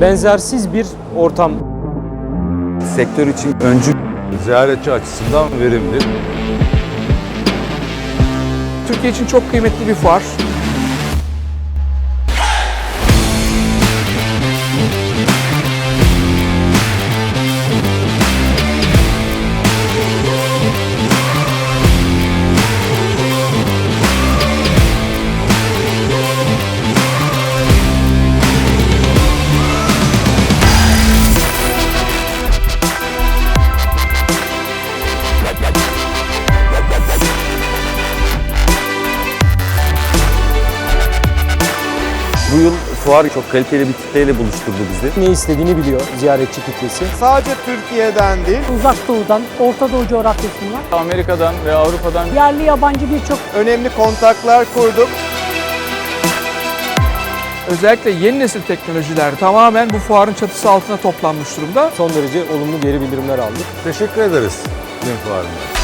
Benzersiz bir ortam. Sektör için öncü ziyaretçi açısından verimli. Türkiye için çok kıymetli bir fuar. Bu yıl fuar çok kaliteli bir kitleyle buluşturdu bizi. Ne istediğini biliyor ziyaretçi kitlesi. Sadece Türkiye'den değil, Uzak Doğu'dan, Orta Doğu coğrafyasından Amerika'dan ve Avrupa'dan yerli yabancı birçok önemli kontaklar kurduk. Özellikle yeni nesil teknolojiler tamamen bu fuarın çatısı altına toplanmış durumda. Son derece olumlu geri bildirimler aldık. Teşekkür ederiz. Gün fuarında.